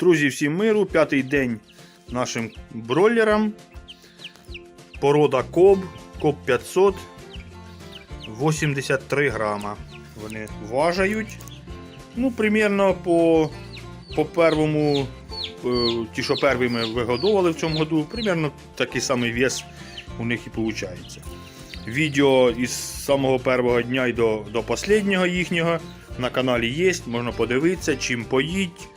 Друзі, всім миру, п'ятий день нашим бройлерам. Порода Коб, Коб 500, 83 грама. Вони важають. Ну, примерно по, по первому, е, ті, що перві ми вигодовували в цьому году, примерно такий самий вес у них і виходить. Відео із самого першого дня і до, до останнього їхнього на каналі є, можна подивитися, чим поїть,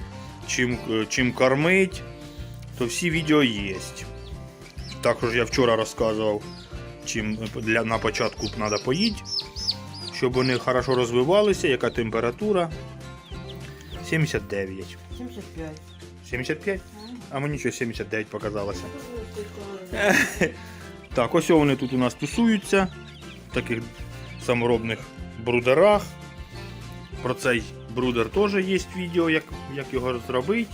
чим, е, чим кормить, то всі відео є. Також я вчора розказував, чим для, на початку треба поїти, щоб вони хорошо розвивалися, яка температура. 79. 75. 75? А мені що 79 показалося. Так, ось вони тут у нас тусуються в таких саморобних брудерах. Про цей брудер теж є відео, як, як його зробити.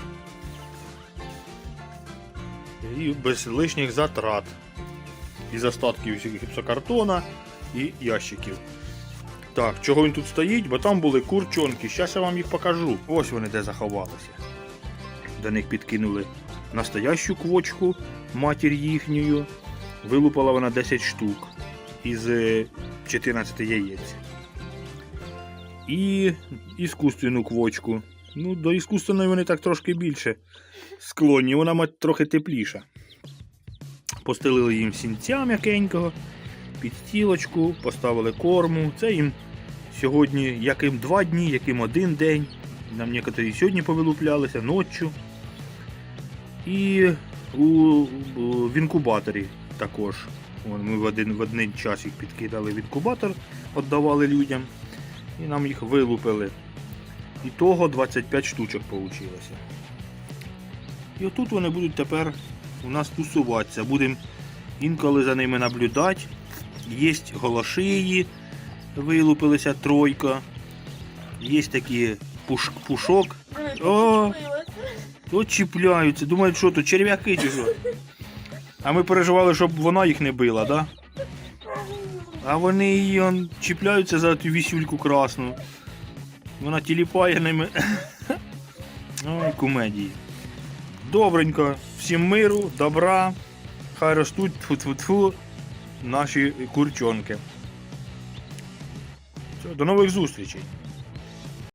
І без лишніх затрат. Із остатків гіпсокартона і ящиків. Так, чого він тут стоїть? Бо там були курчонки. Зараз я вам їх покажу. Ось вони де заховалися. До них підкинули настоящу квочку, матір їхньою. Вилупала вона 10 штук із е, 14 яєць. І іскусственну квочку. Ну, до іскусственної вони так трошки більше склонні, вона мать трохи тепліша. Постелили їм сінця м'якенького, підстілочку, поставили корму. Це їм сьогодні яким два дні, яким один день. Нам некоторі сьогодні повилуплялися ночі. І у, в інкубаторі також. Ми в один, в один час їх підкидали в інкубатор, віддавали людям. І нам їх вилупили. І того 25 штучок вийшло. І отут вони будуть тепер у нас тусуватися. Будемо інколи за ними наблюдати. Є голошиї, вилупилися тройка. Є такі пуш, пушок. О! От чіпляються. Думають, що тут черв'яки чи що. А ми переживали, щоб вона їх не била, да? А вони її он, чіпляються за ту вісюльку красну. Вона тіліпає ними. Ой, кумедії. Добренько. Всім миру, добра. Хай ростуть тфу-тфу-тфу наші курчонки. До нових зустрічей.